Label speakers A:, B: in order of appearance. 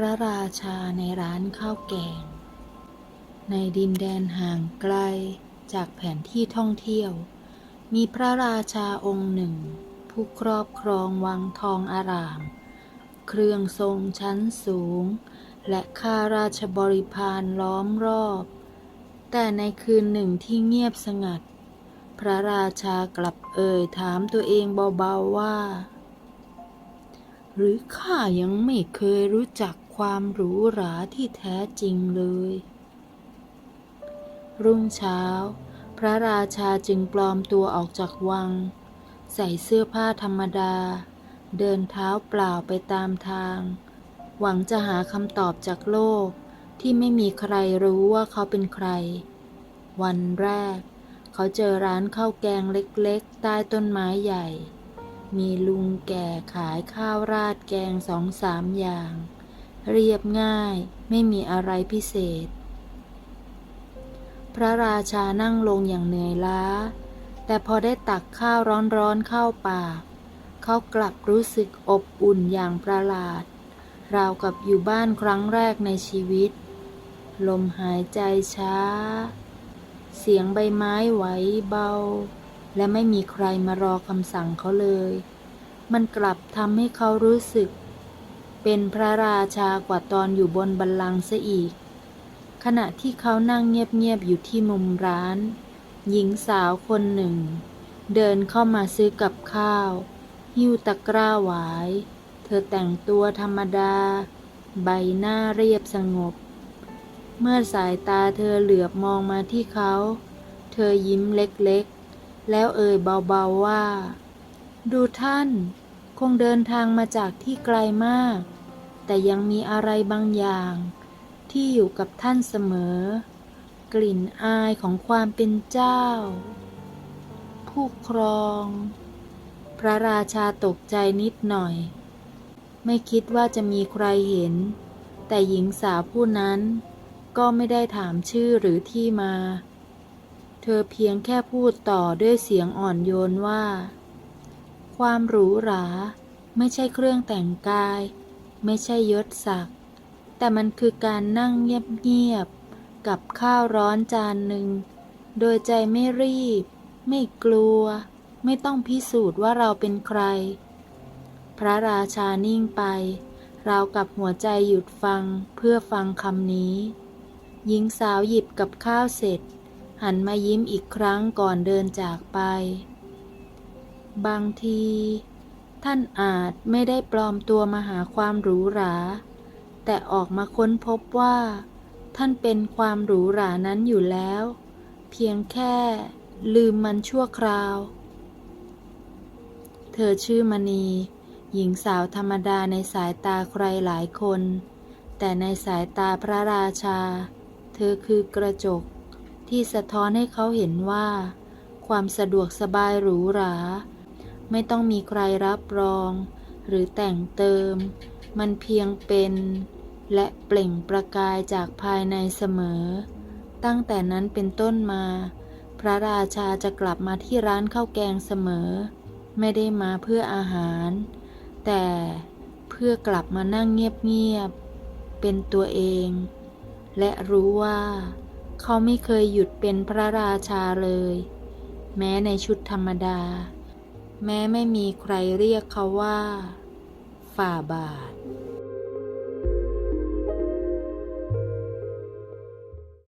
A: พระราชาในร้านข้าวแกง ในดินแดนห่างไกลจากแผนที่ท่องเที่ยว มีพระราชาองค์หนึ่ง ผู้ครอบครองวังทองอาราม เครื่องทรงชั้นสูง และข้าราชบริพารล้อมรอบ แต่ในคืนหนึ่งที่เงียบสงัด พระราชากลับเอ่ยถามตัวเองเบาๆว่าหรือข้ายังไม่เคยรู้จัก ความหรูหราที่แท้จริงเลย รุ่งเช้า พระราชาจึงปลอมตัวออกจากวัง ใส่เสื้อผ้าธรรมดา เดินเท้าเปล่าไปตามทาง หวังจะหาคำตอบจากโลกที่ไม่มีใครรู้ว่าเขาเป็นใคร วันแรก เขาเจอร้านข้าวแกงเล็กๆ ใต้ต้นไม้ใหญ่ มีลุงแก่ขายข้าวราดแกงสองสามอย่าง เรียบง่าย ไม่มีอะไรพิเศษ พระราชานั่งลงอย่างเหนื่อยล้า แต่พอได้ตักข้าวร้อนๆเข้าปาก เขากลับรู้สึกอบอุ่นอย่างประหลาด ราวกับอยู่บ้านครั้งแรกในชีวิต ลมหายใจช้า เสียงใบไม้ไหวเบา และไม่มีใครมารอคำสั่งเขาเลย มันกลับทำให้เขารู้สึก เป็นพระราชากว่าตอนอยู่บนบัลลังก์ซะอีก ขณะที่เขานั่งเงียบๆอยู่ที่มุมร้าน หญิงสาวคนหนึ่ง เดินเข้ามาซื้อกับข้าว หิ้วตะกร้าหวาย เธอแต่งตัวธรรมดา ใบหน้าเรียบสงบ เมื่อสายตาเธอเหลือบมองมาที่เขา เธอยิ้มเล็กๆ แล้วเอ่ยเบาๆว่า ดูท่านคงเดินทางมาจากที่ไกลมาก แต่ยังมีอะไรบางอย่าง ที่อยู่กับท่านเสมอ กลิ่นอายของความเป็นเจ้า ผู้ครอง พระราชาตกใจนิดหน่อย ไม่คิดว่าจะมีใครเห็น แต่หญิงสาวผู้นั้นก็ไม่ได้ถามชื่อหรือที่มา เธอเพียงแค่พูดต่อด้วยเสียงอ่อนโยนว่า ความหรูหรา ไม่ใช่เครื่องแต่งกาย ไม่ใช่ยศศักดิ์แต่มันคือการนั่งเงียบๆกับข้าวร้อนจานหนึ่ง โดยใจไม่รีบ ไม่กลัว ไม่ต้องพิสูจน์ว่าเราเป็นใคร พระราชานิ่งไป ราวกับหัวใจหยุดฟังเพื่อฟังคำนี้ หญิงสาวหยิบกับข้าวเสร็จ หันมายิ้มอีกครั้งก่อนเดินจากไป บางที ท่านอาจไม่ได้ปลอมตัวมาหาความหรูหรา แต่ออกมาค้นพบว่า ท่านเป็นความหรูหรานั้นอยู่แล้ว เพียงแค่ลืมมันชั่วคราว เธอชื่อมณี หญิงสาวธรรมดาในสายตาใครหลายคน แต่ในสายตาพระราชา เธอคือกระจก ที่สะท้อนให้เขาเห็นว่า ความสะดวกสบายหรูหรา ไม่ต้องมีใครรับรอง หรือแต่งเติม มันเพียงเป็น และเปล่งประกายจากภายในเสมอ ตั้งแต่นั้นเป็นต้นมา พระราชาจะกลับมาที่ร้านข้าวแกงเสมอ ไม่ได้มาเพื่ออาหาร แต่เพื่อกลับมานั่งเงียบๆเป็นตัวเอง และรู้ว่าเขาไม่เคยหยุดเป็นพระราชาเลย แม้ในชุดธรรมดา แม้ไม่มีใครเรียกเขาว่า ฝ่าบาท